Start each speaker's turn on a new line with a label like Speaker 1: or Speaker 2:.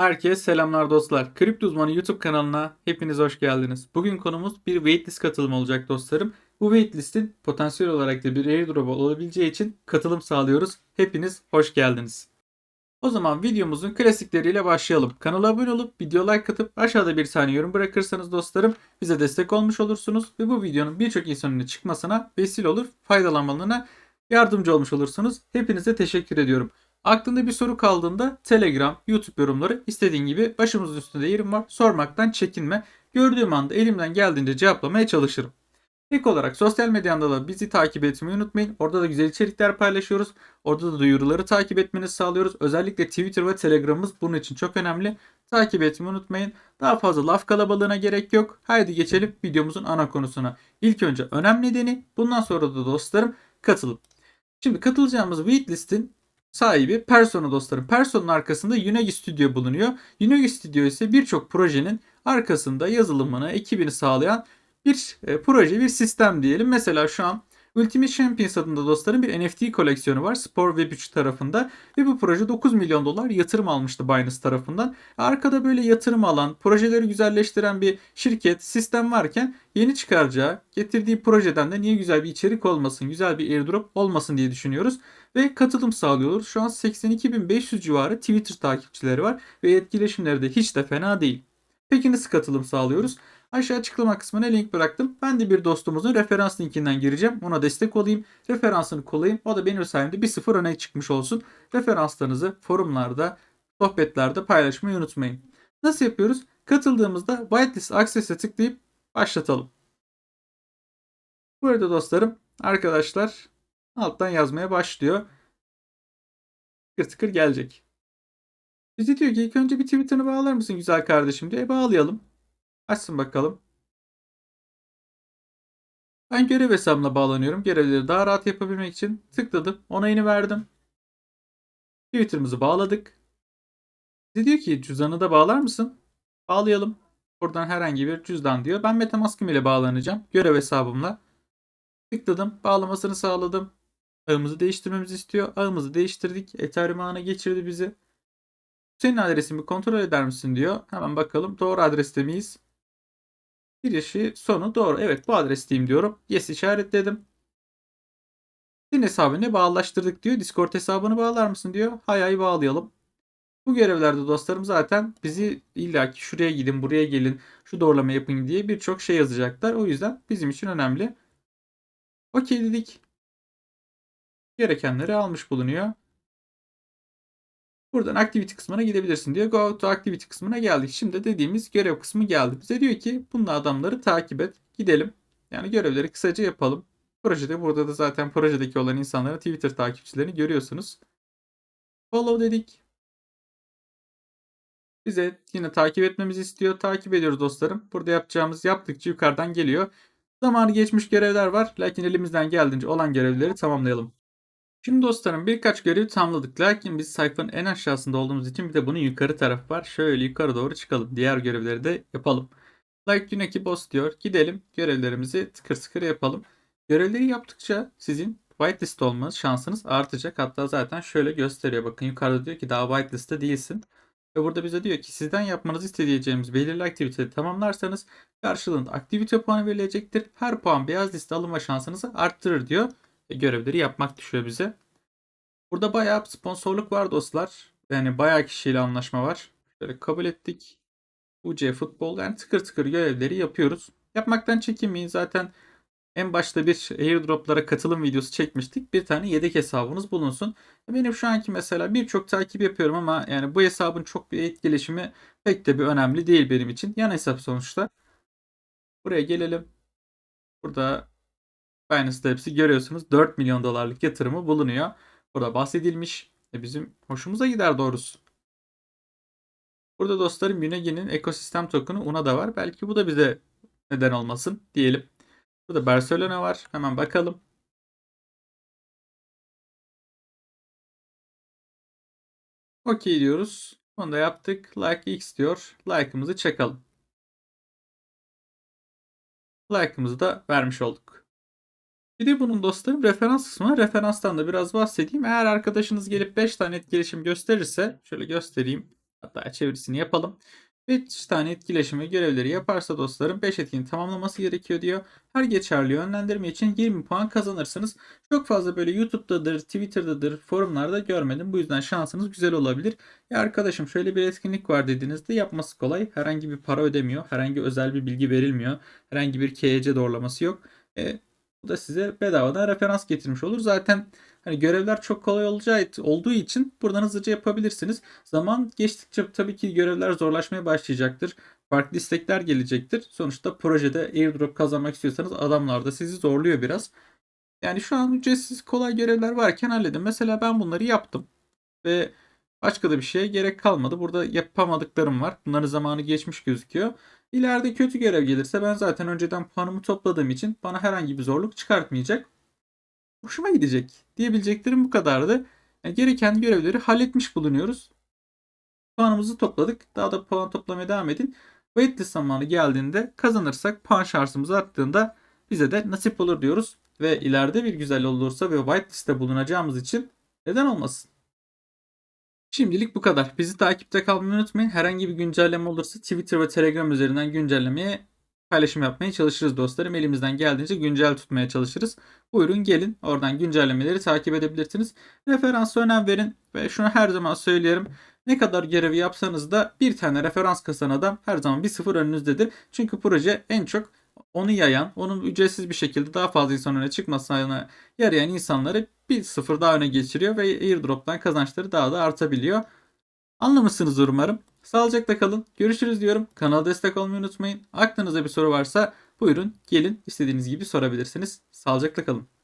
Speaker 1: Herkese selamlar dostlar. Kripto uzmanı YouTube kanalına hepiniz hoş geldiniz. Bugün konumuz bir waitlist katılımı olacak dostlarım. Bu waitlist'in potansiyel olarak da bir airdrop olabileceği için katılım sağlıyoruz. Hepiniz hoş geldiniz. O zaman videomuzun klasikleriyle başlayalım. Kanala abone olup video like atıp aşağıda bir tane yorum bırakırsanız dostlarım bize destek olmuş olursunuz ve bu videonun birçok insanın çıkmasına vesile olur, faydalanmalarına yardımcı olmuş olursunuz. Hepinize teşekkür ediyorum. Aklında bir soru kaldığında Telegram, YouTube yorumları istediğin gibi başımızın üstünde yerim var. Sormaktan çekinme. Gördüğüm anda elimden geldiğince cevaplamaya çalışırım. İlk olarak sosyal medyanda da bizi takip etmeyi unutmayın. Orada da güzel içerikler paylaşıyoruz. Orada da duyuruları takip etmenizi sağlıyoruz. Özellikle Twitter ve Telegram'ımız bunun için çok önemli. Takip etmeyi unutmayın. Daha fazla laf kalabalığına gerek yok. Haydi geçelim videomuzun ana konusuna. İlk önce önem nedeni, bundan sonra da dostlarım katılım. Şimdi katılacağımız waitlist'in sahibi Persona dostlarım. Persona'nın arkasında Unagi Studio bulunuyor. Unagi Studio ise birçok projenin arkasında yazılımını, ekibini sağlayan bir e, proje, bir sistem diyelim. Mesela şu an Ultimate Champions adında dostlarım bir NFT koleksiyonu var Spor Web 3 tarafında ve bu proje 9 milyon dolar yatırım almıştı Binance tarafından. Arkada böyle yatırım alan, projeleri güzelleştiren bir şirket, sistem varken yeni çıkaracağı, getirdiği projeden de niye güzel bir içerik olmasın, güzel bir airdrop olmasın diye düşünüyoruz ve katılım sağlıyoruz. Şu an 82.500 civarı Twitter takipçileri var ve etkileşimleri de hiç de fena değil. Peki nasıl katılım sağlıyoruz? Aşağı açıklama kısmına link bıraktım. Ben de bir dostumuzun referans linkinden gireceğim. Ona destek olayım. Referansını kolayım. O da benim sayemde 1-0 öne çıkmış olsun. Referanslarınızı forumlarda, sohbetlerde paylaşmayı unutmayın. Nasıl yapıyoruz? Katıldığımızda Whitelist Access'e tıklayıp başlatalım. Burada dostlarım arkadaşlar alttan yazmaya başlıyor. Tıkır tıkır gelecek. Bizi diyor ki ilk önce bir Twitter'ını bağlar mısın güzel kardeşim diye. E, bağlayalım. Açsın bakalım. Ben görev hesabımla bağlanıyorum. Görevleri daha rahat yapabilmek için tıkladım. Onayını verdim. Twitter'ımızı bağladık. Bize diyor ki cüzdanı da bağlar mısın? Bağlayalım. Buradan herhangi bir cüzdan diyor. Ben Metamask'ım ile bağlanacağım. Görev hesabımla. Tıkladım. Bağlamasını sağladım. Ağımızı değiştirmemizi istiyor. Ağımızı değiştirdik. Ethereum ağına geçirdi bizi. Senin adresimi kontrol eder misin diyor. Hemen bakalım. Doğru adreste miyiz? Girişi sonu doğru. Evet bu adresteyim diyorum. Yes işaretledim. Senin hesabını bağlaştırdık diyor. Discord hesabını bağlar mısın diyor. Hay hay bağlayalım. Bu görevlerde dostlarım zaten bizi illaki şuraya gidin, buraya gelin, şu doğrulama yapın diye birçok şey yazacaklar. O yüzden bizim için önemli. Okey dedik. Gerekenleri almış bulunuyor. Buradan activity kısmına gidebilirsin diyor. Go to activity kısmına geldik. Şimdi dediğimiz görev kısmı geldi. Bize diyor ki bununla adamları takip et. Gidelim. Yani görevleri kısaca yapalım. Projede burada da zaten projedeki olan insanların Twitter takipçilerini görüyorsunuz. Follow dedik. Bize yine takip etmemizi istiyor. Takip ediyoruz dostlarım. Burada yapacağımız yaptıkça yukarıdan geliyor. Zamanı geçmiş görevler var. Lakin elimizden geldiğince olan görevleri tamamlayalım. Şimdi dostlarım birkaç görevi tamamladık. Lakin biz sayfanın en aşağısında olduğumuz için bir de bunun yukarı tarafı var. Şöyle yukarı doğru çıkalım. Diğer görevleri de yapalım. Like Güneki Boss diyor. Gidelim görevlerimizi tıkır tıkır yapalım. Görevleri yaptıkça sizin whitelist olmanız şansınız artacak. Hatta zaten şöyle gösteriyor. Bakın yukarıda diyor ki daha whitelist'te değilsin. Ve burada bize diyor ki sizden yapmanızı isteyeceğimiz belirli aktiviteyi tamamlarsanız karşılığında aktivite puanı verilecektir. Her puan beyaz liste alınma şansınızı arttırır diyor. Ve görevleri yapmak düşüyor bize. Burada bayağı sponsorluk var dostlar. Yani bayağı kişiyle anlaşma var. Şöyle kabul ettik. UC Futbol yani tıkır tıkır görevleri yapıyoruz. Yapmaktan çekinmeyin. Zaten en başta bir airdroplara katılım videosu çekmiştik. Bir tane yedek hesabınız bulunsun. Benim şu anki mesela birçok takip yapıyorum ama yani bu hesabın çok bir etkileşimi pek de bir önemli değil benim için. Yan hesap sonuçta. Buraya gelelim. Burada Binance'da hepsi görüyorsunuz 4 milyon dolarlık yatırımı bulunuyor. Burada bahsedilmiş. E bizim hoşumuza gider doğrusu. Burada dostlarım Unagi'nin ekosistem token'ı UNA da var. Belki bu da bize neden olmasın diyelim. Burada Barcelona var. Hemen bakalım. Okey diyoruz. Onu da yaptık. Like X diyor. Like'ımızı çakalım. Like'ımızı da vermiş olduk. Bir de bunun dostlarım referans kısmına referanstan da biraz bahsedeyim. Eğer arkadaşınız gelip 5 tane etkileşim gösterirse şöyle göstereyim. Hatta çevirisini yapalım. 5 tane etkileşim ve görevleri yaparsa dostlarım 5 etkinin tamamlaması gerekiyor diyor. Her geçerli yönlendirme için 20 puan kazanırsınız. Çok fazla böyle YouTube'dadır, Twitter'dadır, forumlarda görmedim. Bu yüzden şansınız güzel olabilir. Ya arkadaşım şöyle bir etkinlik var dediğinizde yapması kolay. Herhangi bir para ödemiyor. Herhangi özel bir bilgi verilmiyor. Herhangi bir KYC doğrulaması yok. E, bu da size bedavadan referans getirmiş olur. Zaten hani görevler çok kolay olacağı olduğu için buradan hızlıca yapabilirsiniz. Zaman geçtikçe tabii ki görevler zorlaşmaya başlayacaktır. Farklı istekler gelecektir. Sonuçta projede airdrop kazanmak istiyorsanız adamlar da sizi zorluyor biraz. Yani şu an ücretsiz kolay görevler varken halledin. Mesela ben bunları yaptım. Ve başka da bir şeye gerek kalmadı. Burada yapamadıklarım var. Bunların zamanı geçmiş gözüküyor. İleride kötü görev gelirse ben zaten önceden puanımı topladığım için bana herhangi bir zorluk çıkartmayacak. Hoşuma gidecek diyebileceklerim bu kadardı. Yani gereken görevleri halletmiş bulunuyoruz. Puanımızı topladık. Daha da puan toplamaya devam edin. Waitlist zamanı geldiğinde kazanırsak puan şansımız arttığında bize de nasip olur diyoruz. Ve ileride bir güzel olursa ve whitelist'te bulunacağımız için neden olmasın? Şimdilik bu kadar. Bizi takipte kalmayı unutmayın. Herhangi bir güncelleme olursa Twitter ve Telegram üzerinden güncellemeye paylaşım yapmaya çalışırız dostlarım. Elimizden geldiğince güncel tutmaya çalışırız. Buyurun gelin oradan güncellemeleri takip edebilirsiniz. Referansa önem verin ve şunu her zaman söylerim. Ne kadar görevi yapsanız da bir tane referans kasan adam her zaman bir sıfır önünüzdedir. Çünkü proje en çok onu yayan, onun ücretsiz bir şekilde daha fazla insan öne çıkmasına yarayan insanları bir sıfır daha öne geçiriyor ve airdrop'tan kazançları daha da artabiliyor. Anlamışsınızdır umarım. Sağlıcakla kalın. Görüşürüz diyorum. Kanala destek olmayı unutmayın. Aklınızda bir soru varsa buyurun gelin istediğiniz gibi sorabilirsiniz. Sağlıcakla kalın.